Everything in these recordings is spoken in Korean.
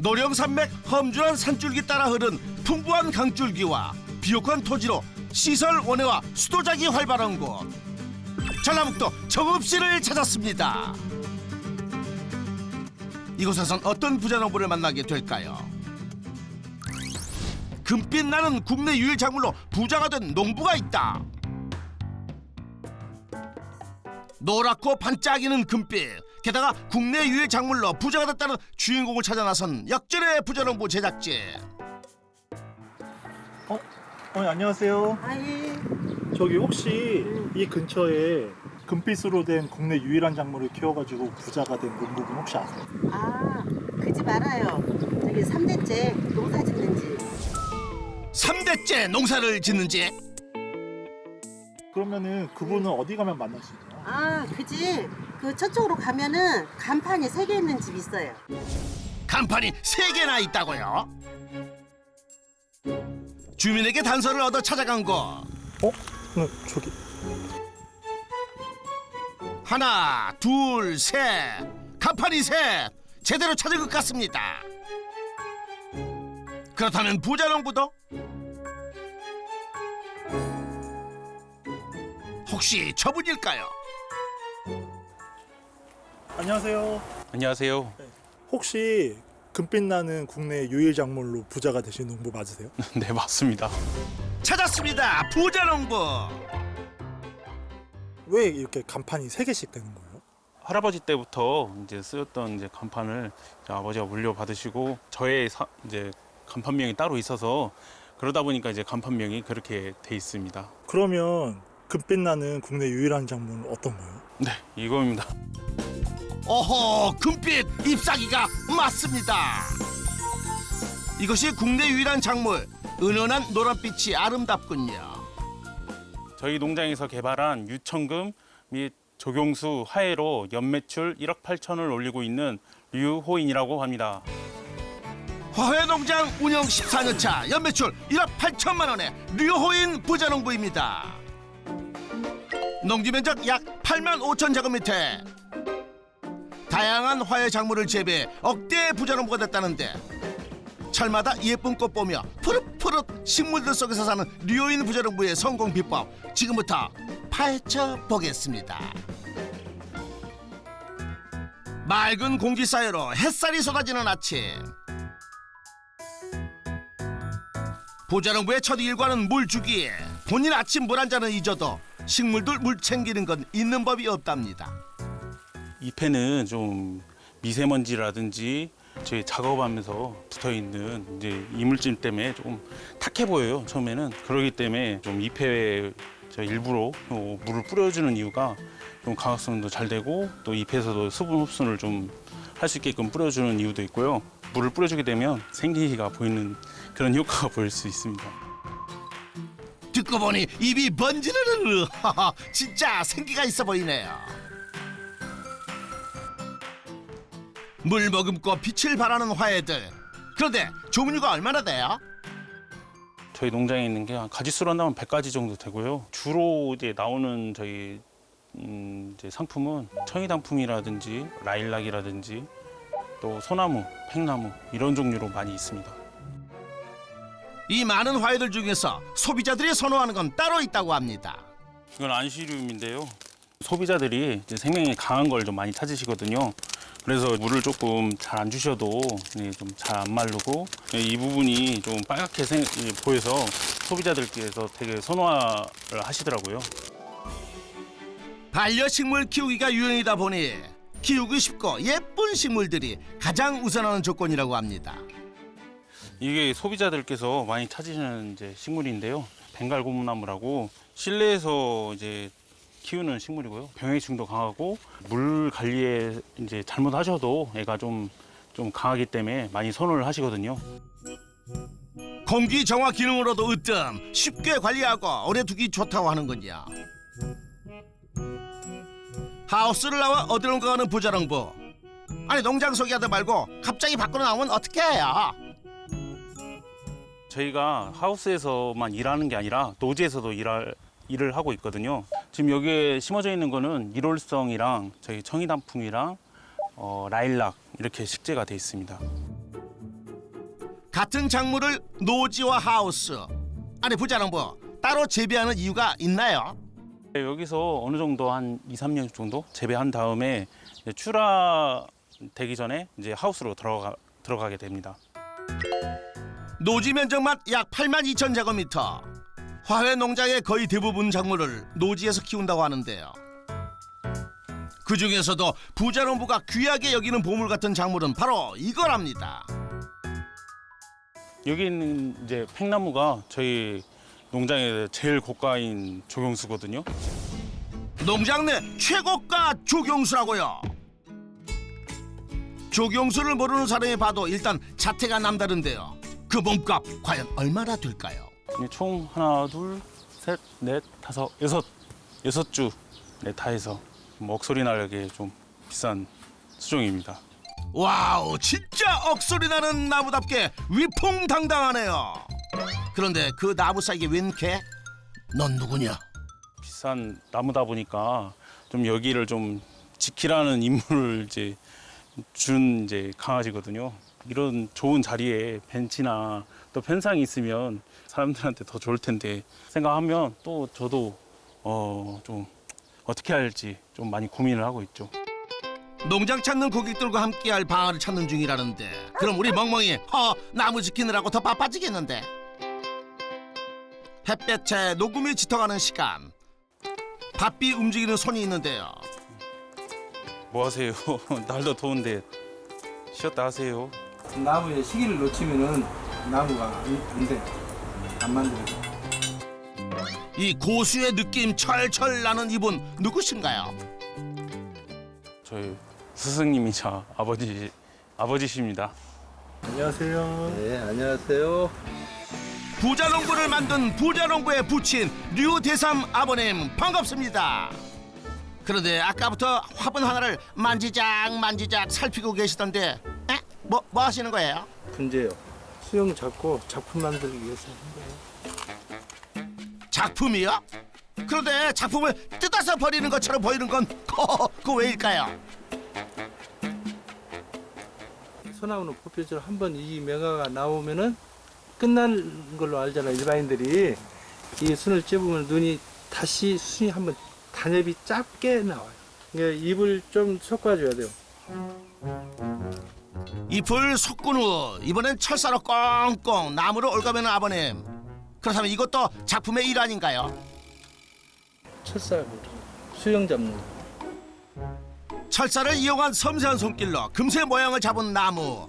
노령산맥 험준한 산줄기 따라 흐른 풍부한 강줄기와 비옥한 토지로 시설 원해와 수도작이 활발한 곳. 전라북도 정읍시를 찾았습니다. 이곳에선 어떤 부자농부를 만나게 될까요? 금빛 나는 국내 유일 작물로 부자가 된 농부가 있다. 노랗고 반짝이는 금빛 게다가 국내 유일 작물로 부자가 됐다는 주인공을 찾아 나선 역전의 부자농부 제작진 어? 어, 안녕하세요. 아예 저기 혹시 이 근처에 금빛으로 된 국내 유일한 작물을 키워가지고 부자가 된 농부분 혹시 아세요? 아 그집 알아요 저기 삼대째 농사 짓는 집 삼대째 농사를 짓는지 그러면은 그분은 어디 가면 만날 수 있나요? 아그집 그 저쪽으로 가면은 간판이 세 개 있는 집 있어요. 간판이 세개나 있다고요? 주민에게 단서를 얻어 찾아간 곳. 어? 네, 저기. 하나 둘 셋. 간판이 셋 제대로 찾은 것 같습니다. 그렇다면 부자농부도? 혹시 저분일까요? 안녕하세요. 안녕하세요. 혹시 금빛 나는 국내 유일 작물로 부자가 되신 농부 맞으세요? 네, 맞습니다. 찾았습니다 부자 농부 왜 이렇게 간판이 세 개씩 되는 거예요? 할아버지 때부터 이제 쓰였던 이제 간판을 이제 아버지가 물려받으시고 저의 사- 이제 간판명이 따로 있어서 그러다 보니까 이제 간판명이 그렇게 돼 있습니다. 그러면 금빛 나는 국내 유일한 작물은 어떤 거예요? 네, 이겁니다. 오호 금빛 잎사귀가 맞습니다. 이것이 국내 유일한 작물 은은한 노란빛이 아름답군요. 저희 농장에서 개발한 유청금 및 조경수 화해로 연매출 1억 8천을 올리고 있는 류호인이라고 합니다. 화훼농장 운영 14년차 연매출 1억 8천만 원의 류호인 부자농부입니다. 농지 면적 약 8만 5천 제곱미터 다양한 화훼 작물을 재배해 억대의 부자농부가 됐다는데. 철마다 예쁜 꽃 보며 푸릇푸릇 식물들 속에서 사는 류호인 부자농부의 성공 비법 지금부터 파헤쳐 보겠습니다. 맑은 공기 사이로 햇살이 쏟아지는 아침. 부자농부의 첫 일과는 물 주기에 본인 아침 물 한 잔은 잊어도 식물들 물 챙기는 건 있는 법이 없답니다. 잎에는 좀 미세먼지라든지 저희 작업하면서 붙어 있는 이제 이물질 때문에 조금 탁해 보여요 처음에는 그러기 때문에 좀 잎에 저 일부러 어, 물을 뿌려주는 이유가 좀 강화성도 잘 되고 또 잎에서도 수분 흡수를 좀 할 수 있게끔 뿌려주는 이유도 있고요 물을 뿌려주게 되면 생기가 보이는 그런 효과가 보일 수 있습니다. 듣고 보니 입이 번지르르 하하 진짜 생기가 있어 보이네요. 물 머금고 빛을 발하는 화해들. 그런데 종류가 얼마나 돼요? 저희 농장에 있는 게 가지수로 한다면 100가지 정도 되고요. 주로 이제 나오는 저희 음 이제 상품은 청이단품이라든지 라일락이라든지 또 소나무, 팽나무 이런 종류로 많이 있습니다. 이 많은 화해들 중에서 소비자들이 선호하는 건 따로 있다고 합니다. 이건 안시륨인데요. 소비자들이 이제 생명이 강한 걸 좀 많이 찾으시거든요. 그래서 물을 조금 잘 안 주셔도 좀 잘 안 마르고 이 부분이 좀 빨갛게 생- 이 보여서 소비자들께서 되게 선호를 하시더라고요. 반려식물 키우기가 유행이다 보니 키우기 쉽고 예쁜 식물들이 가장 우선하는 조건이라고 합니다. 이게 소비자들께서 많이 찾으시는 이제 식물인데요. 벵갈 고무나무라고 실내에서 이제 키우는 식물이고요. 병해충도 강하고 물 관리에 이제 잘못하셔도 애가 좀 좀 강하기 때문에 많이 선호를 하시거든요. 공기 정화 기능으로도 으뜸 쉽게 관리하고 오래 두기 좋다고 하는군요. 하우스를 나와 어디론가 가는 부자농부. 아니 농장 소개하다 말고 갑자기 밖으로 나오면 어떻게 해요? 저희가 하우스에서만 일하는 게 아니라 노지에서도 일할 일을 하고 있거든요. 지금 여기에 심어져 있는 거는 일월성이랑 저희 청이단풍이랑 어, 라일락 이렇게 식재가 돼 있습니다. 같은 작물을 노지와 하우스 아니 부자농부 따로 재배하는 이유가 있나요? 네, 여기서 어느 정도 한 2, 3년 정도 재배한 다음에 이제 출하 되기 전에 이제 하우스로 들어가 들어가게 됩니다. 노지 면적만 약 8만 2천 제곱미터. 화훼 농장의 거의 대부분 작물을 노지에서 키운다고 하는데요. 그 중에서도 부자농부가 귀하게 여기는 보물 같은 작물은 바로 이거랍니다. 여기 있는 이제 팽나무가 저희 농장의 제일 고가인 조경수거든요. 농장 내 최고가 조경수라고요. 조경수를 모르는 사람이 봐도 일단 자태가 남다른데요. 그 몸값 과연 얼마나 될까요? 이게 총 하나, 둘, 셋, 넷, 다섯, 여섯 여섯 주 네, 다 해서 뭐 억소리 나게 좀 비싼 수종입니다. 와우 진짜 억소리 나는 나무답게 위풍당당하네요 그런데 그 나무 사이에 웬 개? 넌 누구냐? 비싼 나무다 보니까 좀 여기를 좀 지키라는 임무를 이제 준 이제 강아지거든요. 이런 좋은 자리에 벤치나 또 펜상이 있으면 사람들한테 더 좋을 텐데 생각하면 또 저도 어 좀 어떻게 할지 좀 많이 고민을 하고 있죠. 농장 찾는 고객들과 함께할 방안을 찾는 중이라는데 그럼 우리 멍멍이 허 나무 지키느라고 더 바빠지겠는데 햇볕에 녹음이 짙어가는 시간 바삐 움직이는 손이 있는데요 뭐 하세요? 날도 더운데 쉬었다 하세요. 나무의 시기를 놓치면은 나무가 안, 안 돼. 안 만들어져. 이 고수의 느낌 철철 나는 이분 누구신가요? 저희 스승님이자 아버지 아버지십니다. 안녕하세요. 네, 안녕하세요. 부자농부를 만든 부자농부의 부친 류대삼 아버님 반갑습니다. 그런데 아까부터 화분 하나를 만지작 만지작 살피고 계시던데 에? 뭐, 뭐 하시는 거예요? 분재요. 수영 잡고 작품 만들기 위해서 한 거예요. 작품이요? 그런데 작품을 뜯어서 버리는 것처럼 보이는 건 그거 왜일까요? 소나무는 포표처럼 한번 이 명화가 나오면은 끝난 걸로 알잖아 일반인들이 이 순을 찝으면 눈이 다시 순이 한번 단엽이 짧게 나와요. 그러니까 입을 좀 섞어줘야 돼요. 잎을 솟군 후 이번엔 철사로 꽁꽁 나무를 올가매는 아버님 그렇다면 이것도 작품의 일 아닌가요? 철사 수영 잡는 거. 철사를 이용한 섬세한 손길로 금세 모양을 잡은 나무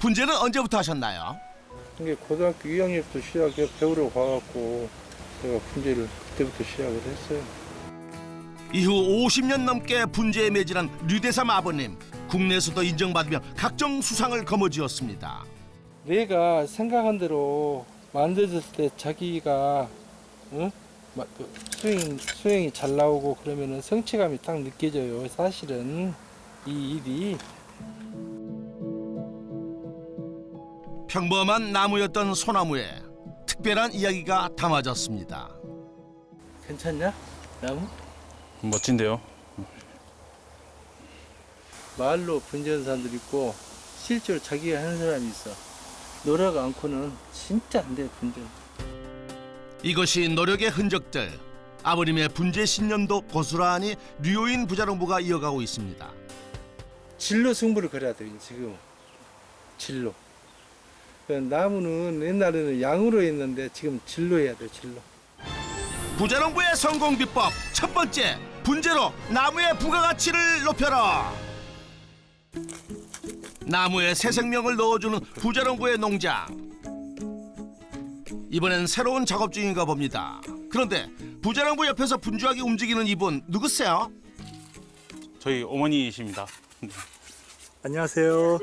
분재는 언제부터 하셨나요? 이게 고등학교 2학년부터 시작해 배우러 가갖고 제가 분재를 그때부터 시작을 했어요. 이후 50년 넘게 분재에 매진한 류대삼 아버님 국내에서도 인정받으며 각종 수상을 거머쥐었습니다 내가 생각한 대로 만들었을 때 자기가 응? 마- 그 수행, 수행이 잘 나오고 그러면은 성취감이 딱 느껴져요. 사실은 이 일이 평범한 나무였던 소나무에 특별한 이야기가 담아졌습니다 괜찮냐? 나무? 멋진데요. 말로 분재하는 사람들 있고 실제로 자기가 하는 사람이 있어. 노력 않고는 진짜 안 돼, 분재. 이것이 노력의 흔적들 아버님의 분재 신념도 고스란히 류인 부자농부가 이어가고 있습니다 질로 승부를 걸어야 돼요, 지금. 그 나무는 옛날에는 양으로 했는데 지금 질로 해야 돼, 질로. 부자농부의 성공 비법 첫 번째 분재로 나무의 부가가치를 높여라 나무에 새 생명을 넣어주는 부자농부의 농장 이번엔 새로운 작업 중인가 봅니다 그런데 부자농부 옆에서 분주하게 움직이는 이분 누구세요? 저희 어머니이십니다. 안녕하세요.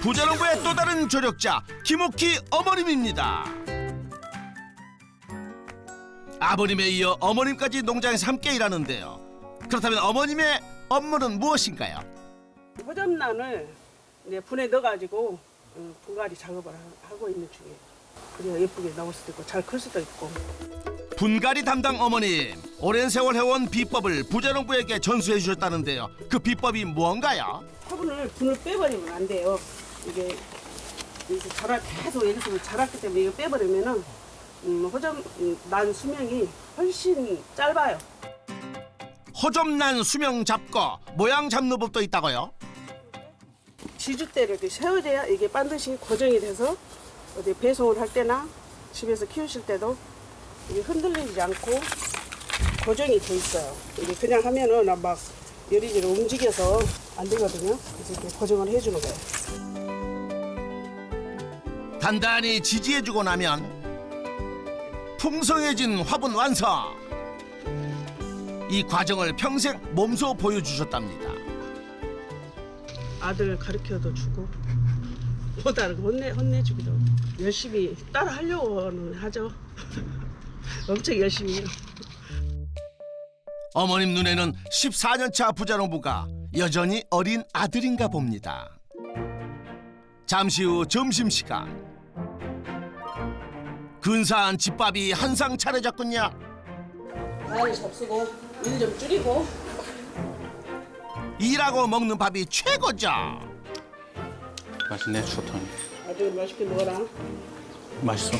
부자농부의 또 다른 조력자 김옥희 어머님입니다. 아버님에 이어 어머님까지 농장에서 함께 일하는데요. 그렇다면 어머님의 업무는 무엇인가요? 호접란을 이제 분에 넣어가지고 어, 분갈이 작업을 하- 하고 있는 중이에요. 그래야 예쁘게 나올 수도 있고 잘 클 수도 있고. 분갈이 담당 어머님 오랜 세월 해온 비법을 부자농부에게 전수해 주셨다는데요. 그 비법이 무언가요? 화분을 분을 빼버리면 안 돼요. 이게 이제 자라 계속 여기서 자랐기 때문에 이거 빼버리면은 음, 호점 음, 난 수명이 훨씬 짧아요. 허접난 수명 잡거 모양 잡는 법도 있다고요? 지주대를 이렇게 세워줘야 이게 반드시 고정이 돼서 어디 배송을 할 때나 집에서 키우실 때도 이게 흔들리지 않고 고정이 돼 있어요. 이게 그냥 하면은 막 여리저리 움직여서 안 되거든요. 그래서 이렇게 고정을 해주는 거예요. 단단히 지지해주고 나면 풍성해진 화분 완성. 이 과정을 평생 몸소 보여주셨답니다. 아들 가르쳐도 주고 못하는 거 혼내 혼내주기도. 열심히 따라 하려고는 하죠. 엄청 열심히 해요. 어머님 눈에는 14년차 부자농부가 여전히 어린 아들인가 봅니다. 잠시 후 점심시간. 근사한 집밥이 한 상 차려졌군요. 많이 접수고 일 좀 줄이고 일하고 먹는 밥이 최고죠. 맛있네 추어탕이. 아주 맛있게 먹어라. 맛있어.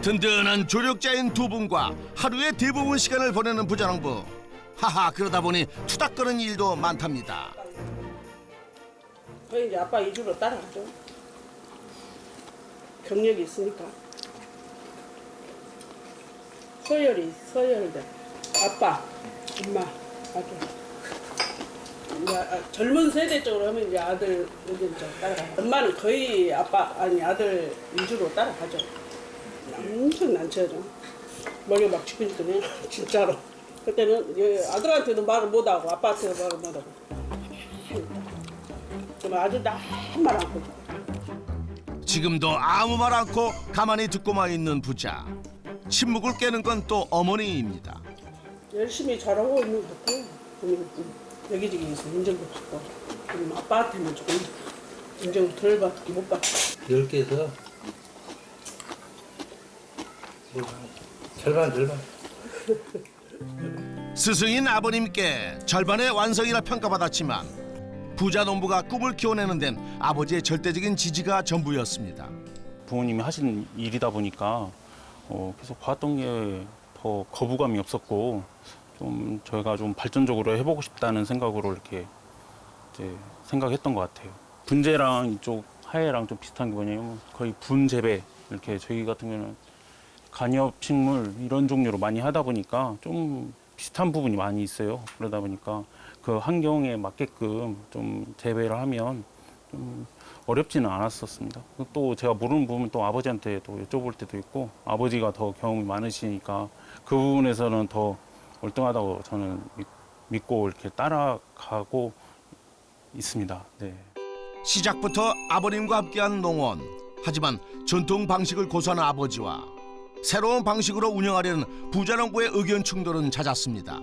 든든한 조력자인 두 분과 하루의 대부분 시간을 보내는 부자농부. 하하 그러다 보니 투닥거리는 일도 많답니다. 거의 이제 아빠 위주로 따라가죠. 경력이 있으니까. 서열이 서열돼. 아빠, 엄마, 아들. 이제 아, 젊은 세대 쪽으로 하면 이제 아들 의견 쪽 따라가. 엄마는 거의 아빠 아니 아들 위주로 따라가죠. 엄청 난처하죠. 머리 막 쥐끈쥐끈해 진짜로. 그때는 아들한테도 말을 못하고 아빠한테도 말을 못하고. 좀 아주 나한말 않고 지금도 아무 말 않고 가만히 듣고만 있는 부자. 침묵을 깨는 건 또 어머니입니다. 열심히 잘하고 있는 것 같아요. 보면 여기저기에서 인정도 받고 그럼 아빠한테는 조금 인정 덜 받고 못 받고 열 개에서 뭐 절반 절반. 스승인 아버님께 절반의 완성이라 평가받았지만 부자 농부가 꿈을 키워내는 데는 아버지의 절대적인 지지가 전부였습니다. 부모님이 하신 일이다 보니까 어, 계속 봤던 게 더 거부감이 없었고 좀 저희가 좀 발전적으로 해보고 싶다는 생각으로 이렇게 이제 생각했던 것 같아요. 분재랑 이쪽 하예랑 좀 비슷한 게 뭐냐면 거의 분재배 이렇게 저희 같은 경우는 간엽 식물 이런 종류로 많이 하다 보니까 좀 비슷한 부분이 많이 있어요. 그러다 보니까 그 환경에 맞게끔 좀 재배를 하면 좀 어렵지는 않았었습니다. 또 제가 모르는 부분 또 아버지한테 또 여쭤볼 때도 있고 아버지가 더 경험이 많으시니까 그 부분에서는 더 월등하다고 저는 믿- 믿고 이렇게 따라가고 있습니다. 네. 시작부터 아버님과 함께한 농원. 하지만 전통 방식을 고수하는 아버지와 새로운 방식으로 운영하려는 부자농부의 의견 충돌은 잦았습니다.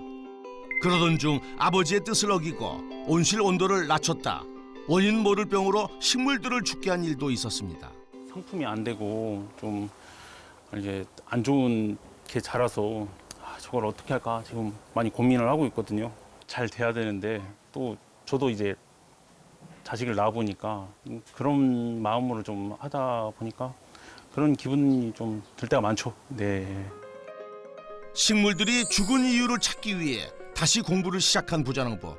그러던 중 아버지의 뜻을 어기고 온실 온도를 낮췄다. 원인 모를 병으로 식물들을 죽게 한 일도 있었습니다. 상품이 안 되고 좀 이제 안 좋은 게 자라서 아, 저걸 어떻게 할까 지금 많이 고민을 하고 있거든요. 잘 돼야 되는데 또 저도 이제 자식을 낳아 보니까 그런 마음으로 좀 하다 보니까 그런 기분이 좀 들 때가 많죠. 네. 식물들이 죽은 이유를 찾기 위해 다시 공부를 시작한 부자농부.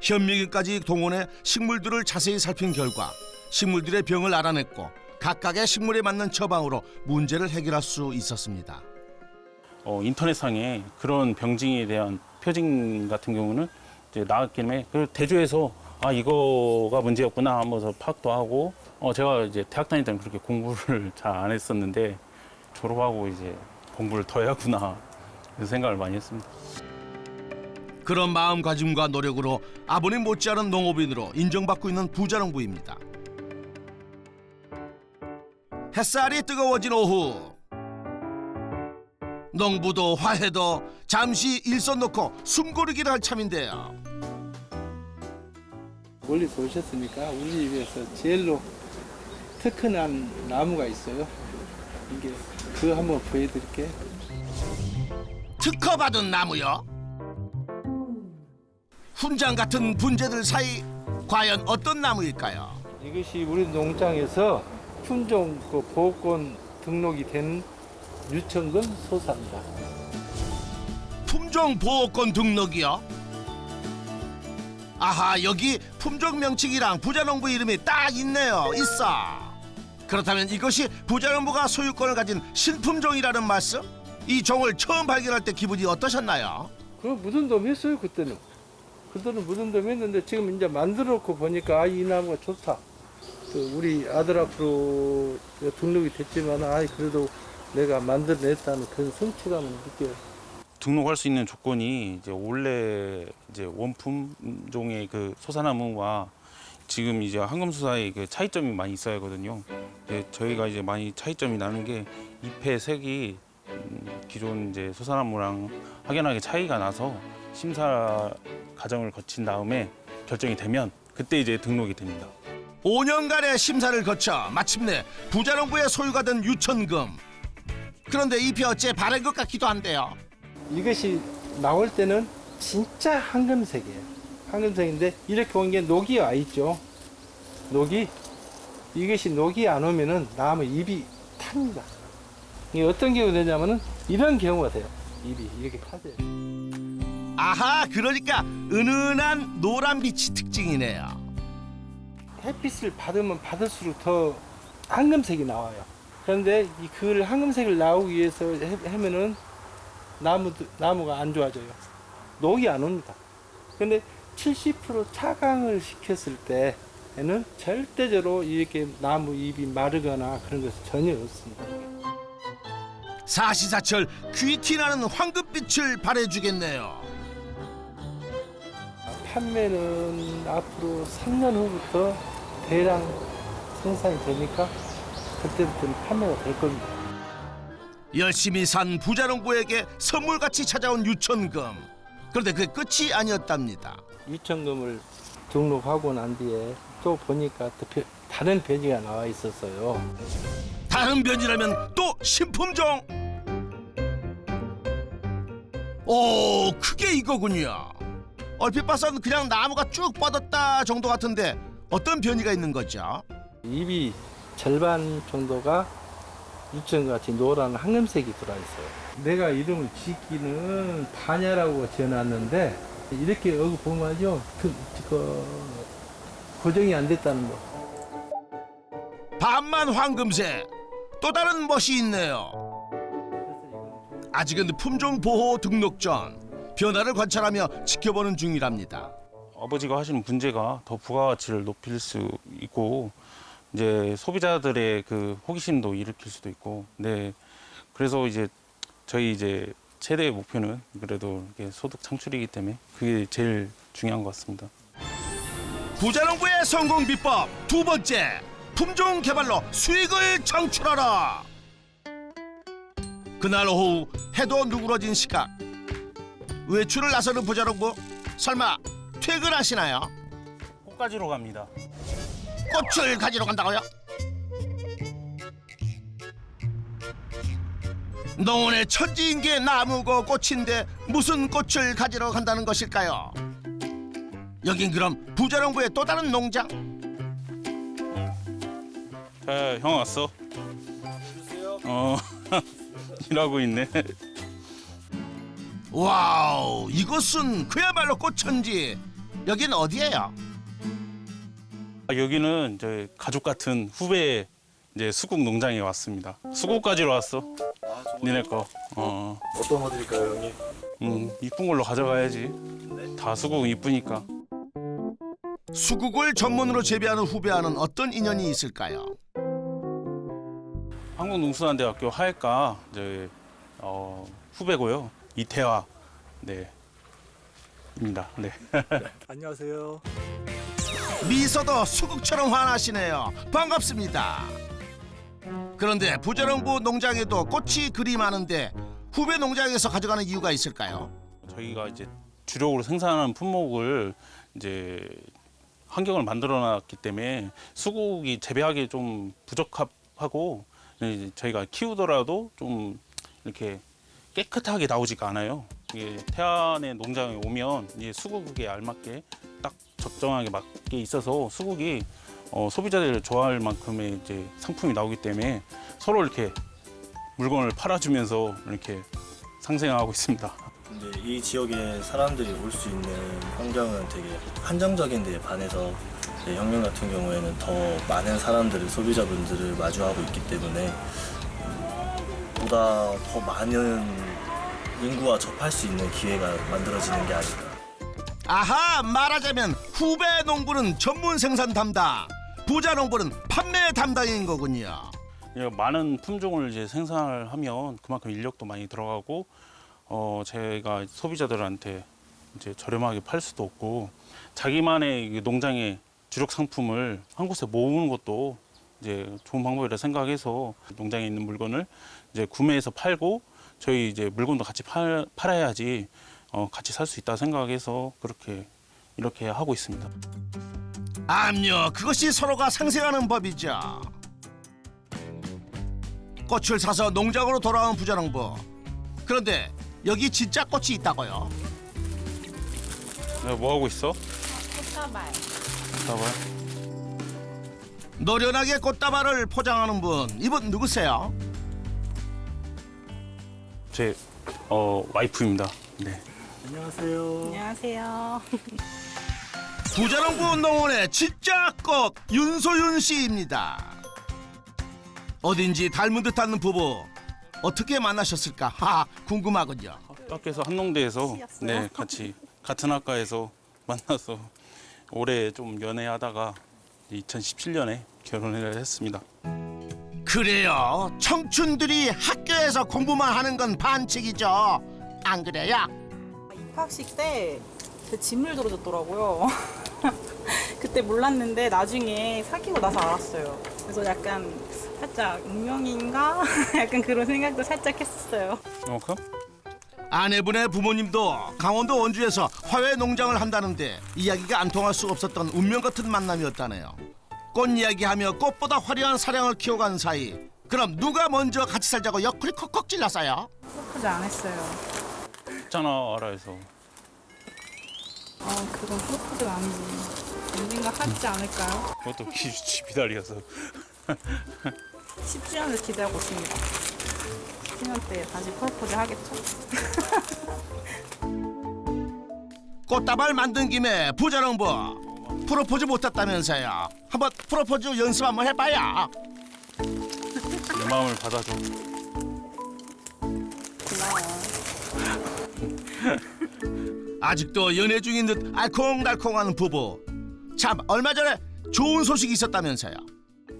현미경까지 동원해 식물들을 자세히 살핀 결과 식물들의 병을 알아냈고 각각의 식물에 맞는 처방으로 문제를 해결할 수 있었습니다. 어, 인터넷상에 그런 병증에 대한 표징 같은 경우는 이제 나왔길래 그 대조해서 아 이거가 문제였구나 하면서 파악도 하고 어, 제가 이제 대학 다닐 때는 그렇게 공부를 잘 안 했었는데 졸업하고 이제 공부를 더 해야구나 생각을 많이 했습니다. 그런 마음가짐과 노력으로 아버님 못지않은 농업인으로 인정받고 있는 부자농부입니다. 햇살이 뜨거워진 오후 농부도 화해도 잠시 일손 놓고 숨고르기를 할 참인데요. 멀리서 오셨으니까 우리 집에서 제일로 특허난 나무가 있어요. 이게 그거 한번 보여드릴게요. 특허받은 나무요. 훈장 같은 분재들 사이 과연 어떤 나무일까요? 이것이 우리 농장에서 품종 그 보호권 등록이 된 유천금 소사입니다. 품종 보호권 등록이요? 아하 여기 품종 명칭이랑 부자농부 이름이 딱 있네요 있어 그렇다면 이것이 부자농부가 소유권을 가진 신품종이라는 말씀? 이 종을 처음 발견할 때 기분이 어떠셨나요? 그 무덤덤 했어요 그때는. 그때는 무덤덤 했는데 지금 이제 만들어 놓고 보니까 아, 이 나무가 좋다. 그 우리 아들 앞으로 등록이 됐지만 아 그래도 내가 만들어냈다는 그런 성취감을 느껴요. 등록할 수 있는 조건이 이제 원래 이제 원품종의 그 소사나무와 지금 이제 황금수사의 그 차이점이 많이 있어야 하거든요. 이제 저희가 이제 많이 차이점이 나는 게 잎의 색이 음, 기존 이제 소사나무랑 확연하게 차이가 나서 심사 과정을 거친 다음에 결정이 되면 그때 이제 등록이 됩니다. 5년간의 심사를 거쳐 마침내 부자농부의 소유가 된 유천금 그런데 잎이 어째 바른 것 같기도 한데요 이것이 나올 때는 진짜 황금색이에요. 황금색인데 이렇게 온 게 녹이 와 있죠. 녹이 이것이 녹이 안 오면은 나무 잎이 탑니다. 이게 어떤 경우 되냐면은 이런 경우가 돼요. 잎이 이렇게 타져요. 아하 그러니까 은은한 노란 빛이 특징이네요 햇빛을 받으면 받을수록 더 황금색이 나와요. 그런데 이 그 황금색을 나오기 위해서 해- 하면은 나무 나무가 안 좋아져요. 녹이 안 옵니다. 근데 70% 차강을 시켰을 때에는 절대적으로 이렇게 나무 잎이 마르거나 그런 것이 전혀 없습니다. 사시사철 귀티나는 황금빛을 발해주겠네요 판매는 앞으로 3년 후부터 대량 생산이 되니까 그때부터는 판매가 될 겁니다. 열심히 산 부자농부에게 선물같이 찾아온 유천금 그런데 그게 끝이 아니었답니다 유천금을 등록하고 난 뒤에 또 보니까 다른 변이가 나와 있었어요. 다른 변이라면 또 신품종 오 그게 이거군요 얼핏 봐선 그냥 나무가 쭉 뻗었다 정도 같은데 어떤 변이가 있는 거죠? 잎이 절반 정도가 유천같이 노란 황금색이 들어와 있어요. 내가 이름을 짓기는 반야라고 지어놨는데 이렇게 여기 보면요, 그, 그 고정이 안 됐다는 거. 반만 황금색 또 다른 멋이 있네요 아직은 품종 보호 등록 전 변화를 관찰하며 지켜보는 중이랍니다. 아버지가 하시는 문제가 더 부가가치를 높일 수 있고 이제 소비자들의 그 호기심도 일으킬 수도 있고 네. 그래서 이제 저희 이제 최대 목표는 그래도 소득 창출이기 때문에 그게 제일 중요한 것 같습니다. 부자농부의 성공 비법 두 번째 품종 개발로 수익을 창출하라. 그날 오후 해도 누그러진 시각 외출을 나서는 부자농부 설마 퇴근하시나요? 꽃가지로 갑니다. 꽃을 가지러 간다고요? 농원의 천지인 게 나무고 꽃인데 무슨 꽃을 가지러 간다는 것일까요? 여긴 그럼 부자농부의 또 다른 농장? 자, 형 왔어. 어, 일하고 있네. 와우 이것은 그야말로 꽃천지 여긴 어디예요? 아, 여기는 이제 가족 같은 후배 이제 수국 농장에 왔습니다. 수국 가지러 왔어. 니네 거. 어, 어떤 거 드릴까요, 형님? 음, 이쁜 걸로 가져가야지. 다 수국 이쁘니까. 수국을 전문으로 재배하는 후배와는 어떤 인연이 있을까요? 한국농수산대학교 하회과 이제 어, 후배고요. 이태화 네. 입니다. 네. 안녕하세요. 미소도 수국처럼 환하시네요. 반갑습니다. 그런데 부자농부 농장에도 꽃이 그리 많은데 후배 농장에서 가져가는 이유가 있을까요? 저희가 이제 주력으로 생산하는 품목을 이제 환경을 만들어 놨기 때문에 수국이 재배하기 좀 부적합하고 이제 저희가 키우더라도 좀 이렇게 깨끗하게 나오지가 않아요. 이게 태안의 농장에 오면 이제 수국에 알맞게 딱 적정하게 맞게 있어서 수국이 어, 소비자들 좋아할 만큼의 이제 상품이 나오기 때문에 서로 이렇게 물건을 팔아주면서 이렇게 상생하고 있습니다. 근데 이 지역에 사람들이 올 수 있는 환경은 되게 한정적인 데에 반해서 이제 혁명 같은 경우에는 더 많은 사람들을 소비자분들을 마주하고 있기 때문에 음, 보다 더 많은 인구와 접할 수 있는 기회가 만들어지는 게 아닐까. 아하 말하자면 후배 농부는 전문 생산 담당 부자 농부는 판매 담당인 거군요 예, 많은 품종을 이제 생산을 하면 그만큼 인력도 많이 들어가고 어 제가 소비자들한테 이제 저렴하게 팔 수도 없고 자기만의 이 농장의 주력 상품을 한 곳에 모으는 것도 이제 좋은 방법이라 생각해서 농장에 있는 물건을 이제 구매해서 팔고 저희 이제 물건도 같이 팔, 팔아야지 어 같이 살 수 있다 생각해서 그렇게 이렇게 하고 있습니다. 암요 그것이 서로가 상생하는 법이죠 꽃을 사서 농장으로 돌아온 부자농부 그런데 여기 진짜 꽃이 있다고요 야, 뭐 하고 있어? 꽃다발. 꽃다발. 노련하게 꽃다발을 포장하는 분 이분 누구세요? 제 어, 와이프입니다. 네. 안녕하세요. 안녕하세요. 부자농부 농원의 진짜 꽃 윤소윤 씨입니다. 어딘지 닮은 듯한 부부 어떻게 만나셨을까? 하 궁금하군요. 학교에서 한농대에서 네 같이 같은 학과에서 만나서 올해 좀 연애하다가 2017년에 결혼을 했습니다. 그래요. 청춘들이 학교에서 공부만 하는 건 반칙이죠. 안 그래요? 입학식 때 제 짐을 들어줬더라고요. 그때 몰랐는데 나중에 사귀고 나서 알았어요. 그래서 약간 살짝 운명인가? 약간 그런 생각도 살짝 했었어요. 이만큼? 아내분의 부모님도 강원도 원주에서 화훼 농장을 한다는데 이야기가 안 통할 수 없었던 운명 같은 만남이었다네요. 꽃 이야기하며 꽃보다 화려한 사랑을 키워간 사이. 그럼 누가 먼저 같이 살자고 옆구리 콕콕 찔렀어요? 프로포즈 안 했어요. 있잖아 알아서 아, 그건 프로포즈가 아니지. 언젠가 하지 않을까요? 그것도 기, 기다려서 10주년을 기대하고 있습니다. 10주년 때 다시 프로포즈 하겠죠? 꽃다발 만든 김에 부자농부 프로포즈 못했다면서요. 한번 프로포즈 연습 한번 해봐요. 내 마음을 받아줘. 아직도 연애 중인 듯 알콩달콩한 부부. 참 얼마 전에 좋은 소식이 있었다면서요.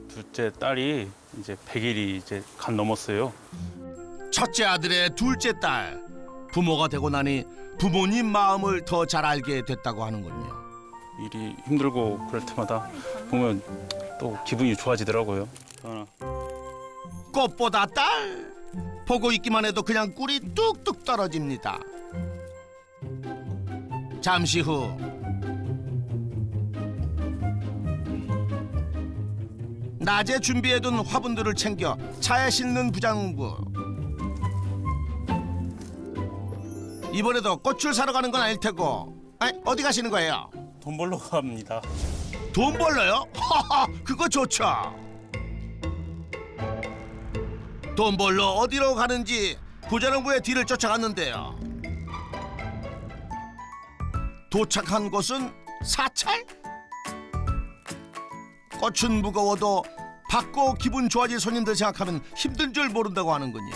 둘째 딸이 이제 100일이 이제 간 넘었어요. 첫째 아들의 둘째 딸 부모가 되고 나니 부모님 마음을 더 잘 알게 됐다고 하는군요. 일이 힘들고 그럴 때마다 보면 또 기분이 좋아지더라고요. 어, 꽃보다 딸 보고 있기만 해도 그냥 꿀이 뚝뚝 떨어집니다. 잠시 후 낮에 준비해둔 화분들을 챙겨 차에 싣는 부장부. 이번에도 꽃을 사러 가는 건 아닐 테고 아니, 어디 가시는 거예요? 돈 벌러 갑니다. 돈 벌러요? 하하, 그거 좋죠. 돈 벌러 어디로 가는지 부자농부의 뒤를 쫓아갔는데요. 도착한 곳은 사찰? 꽃은 무거워도 받고 기분 좋아질 손님들 생각하면 힘든 줄 모른다고 하는군요.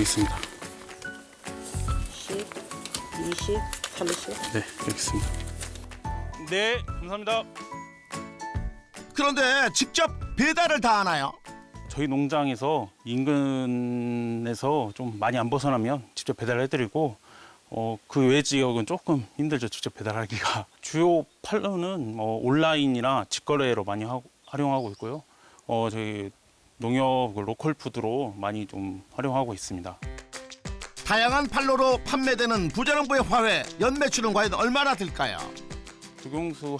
있습니다. 10, 20, 30. 네, 여기 있습니다. 네, 감사합니다. 그런데 직접 배달을 다 하나요? 저희 농장에서 인근에서 좀 많이 안 벗어나면 직접 배달해드리고 어, 그 외 지역은 조금 힘들죠 직접 배달하기가 주요 판로는 어, 온라인이나 직거래로 많이 하고, 활용하고 있고요 어, 저희 농협 그 로컬 푸드로 많이 좀 활용하고 있습니다 다양한 판로로 판매되는 부자농부의 화훼 연매출은 과연 얼마나 될까요? 두경수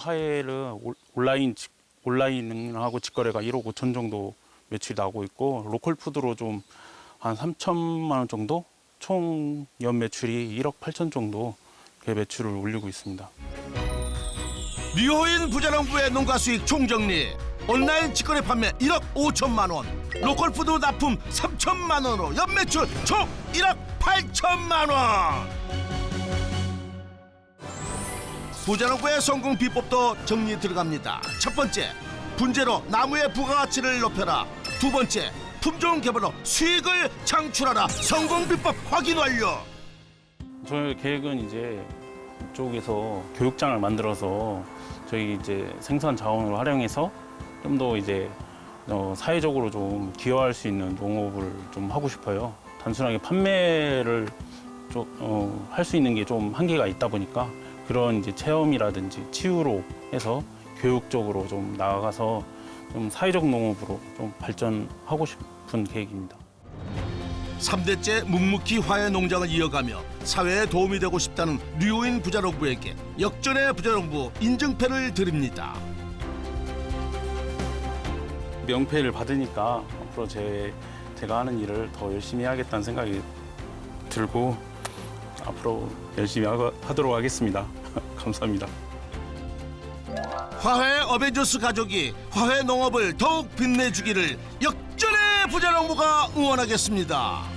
올- 온라인 직- 온라인하고 직거래가 1억 5천 정도 매출이 나오고 있고 로컬 푸드로 좀 한 3천만 원 정도 총 연 매출이 1억 8천 정도 그 매출을 올리고 있습니다. 류호인 부자농부의 농가 수익 총정리 온라인 직거래 판매 1억 5천만 원 로컬 푸드 납품 3천만 원으로 연매출 총 1억 8천만 원. 부자농부의 성공 비법도 정리 들어갑니다. 첫 번째 분재로 나무의 부가가치를 높여라. 두 번째 품종 개발로 수익을 창출하라. 성공 비법 확인 완료. 저희 계획은 이제 이쪽에서 교육장을 만들어서 저희 이제 생산 자원을 활용해서 좀 더 이제 어, 사회적으로 좀 기여할 수 있는 농업을 좀 하고 싶어요. 단순하게 판매를 어, 할 수 있는 게 좀 한계가 있다 보니까 그런 이제 체험이라든지 치유로 해서 교육적으로 좀 나아가서 좀 사회적 농업으로 좀 발전하고 싶은 계획입니다. 삼대째 묵묵히 화훼 농장을 이어가며 사회에 도움이 되고 싶다는 류인 부자농부에게 역전의 부자농부 인증패를 드립니다. 명패를 받으니까 앞으로 제, 제가 하는 일을 더 열심히 해야겠다는 생각이 들고 앞으로 열심히 하, 하도록 하겠습니다. 감사합니다. 화훼 어벤져스 가족이 화훼 농업을 더욱 빛내주기를 역전의 부자농부가 응원하겠습니다.